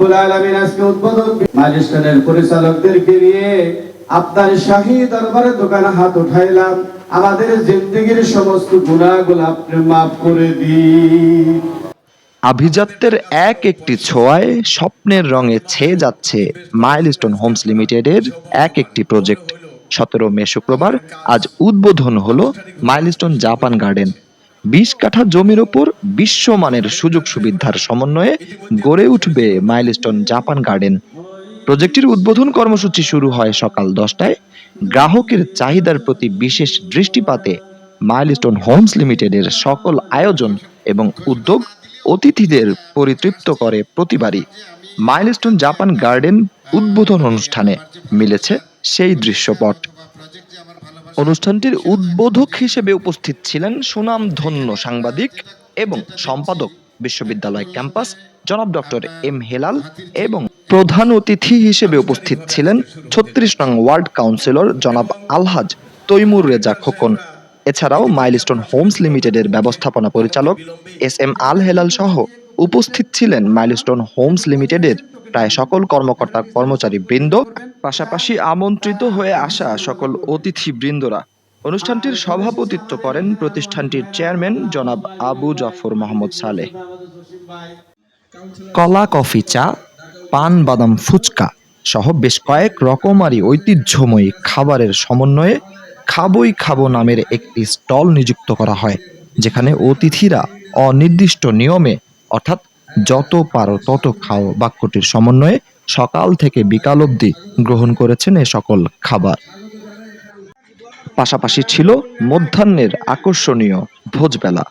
রাব্বুল আলামিন আজকে উদ্বোধন মাইলস্টোনের পরিচালকদেরকে নিয়ে আপনার শাহী দরবারে দোকানে হাত উঠাইলাম। আমাদের জিন্দগির সমস্ত গুনাহগুলো আপনি মাফ করে দিন। আভিজাত্যের এক একটি ছোঁয়ায় স্বপ্নের রঙে ছেয়ে যাচ্ছে মাইলস্টোন হোমস লিমিটেডের এক একটি প্রজেক্ট। সতেরো মে শুক্রবার আজ উদ্বোধন হলো মাইলস্টোন জাপান গার্ডেন। বিশ কাঠা জমির ওপর বিশ্বমানের সুযোগ সুবিধার সমন্বয়ে গড়ে উঠবে মাইলস্টোন জাপান গার্ডেন। প্রজেক্টটির উদ্বোধন কর্মসূচি শুরু হয় সকাল দশটায়। গ্রাহকের চাহিদার প্রতি বিশেষ দৃষ্টিপাতে মাইলস্টোন হোমস লিমিটেডের সকল আয়োজন এবং উদ্যোগ অতিথিদের পরিতৃপ্ত করে প্রতিবারই। মাইলস্টোন জাপান গার্ডেন উদ্বোধন অনুষ্ঠানে মিলেছে সেই দৃশ্যপট। অনুষ্ঠানটির উদ্বোধক হিসেবে উপস্থিত ছিলেন সুনামধন্য সাংবাদিক এবং সম্পাদক বিশ্ববিদ্যালয় ক্যাম্পাস জনাব ডক্টর এম হেলাল এবং প্রধান অতিথি হিসেবে উপস্থিত ছিলেন ছত্রিশ নং ওয়ার্ড কাউন্সিলর জনাব আলহাজ তৈমুর রেজা খোকন। এছাড়াও মাইলস্টোন হোমস লিমিটেডের ব্যবস্থাপনা পরিচালক এস এম আল হেলাল সহ উপস্থিত ছিলেন মাইলস্টোন হোমস লিমিটেডের প্রায় সকল কর্মকর্তা কর্মচারী বৃন্দ পাশাপাশি আমন্ত্রিত হয়ে আসা সকল অতিথি বৃন্দরা অনুষ্ঠানটির সভাপতিত্ব করেন প্রতিষ্ঠানটির চেয়ারম্যান জনাব আবু জাফর মোহাম্মদ সালেহ। কলা, কফি, চা, পান, বাদাম, ফুচকা সহ বেশ কয়েক রকমারি ঐতিহ্যময়ী খাবারের সমন্বয়ে খাবই খাব নামের একটি স্টল নিযুক্ত করা হয়, যেখানে অতিথিরা অনির্দিষ্ট নিয়মে অর্থাৎ যত পারো তত খাও বাক্যটির সমন্বয়ে সকাল থেকে বিকাল অবধি গ্রহণ করেছেন এ সকল খাবার। পাশাপাশি ছিল মধ্যাহ্নের আকর্ষণীয় ভোজবেলা।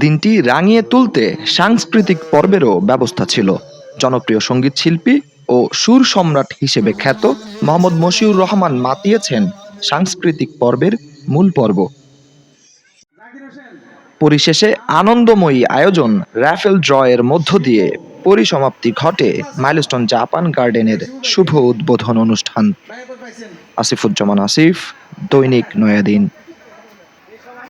দিনটি রাঙিয়ে তুলতে সাংস্কৃতিক পর্বেরও ব্যবস্থা ছিল। জনপ্রিয় সংগীত শিল্পী ও সুর সম্রাট হিসেবে খ্যাত মোহাম্মদ মশিউর রহমান মাতিয়েছেন সাংস্কৃতিক পর্বের মূল পর্ব। পরিশেষে আনন্দময়ী আয়োজন র্যাফেল ড্র এর মধ্য দিয়ে পরিসমাপ্তি ঘটে মাইলস্টোন জাপান গার্ডেনের শুভ উদ্বোধন অনুষ্ঠান। আসিফুজ্জামান আসিফ, দৈনিক নয়াদিন।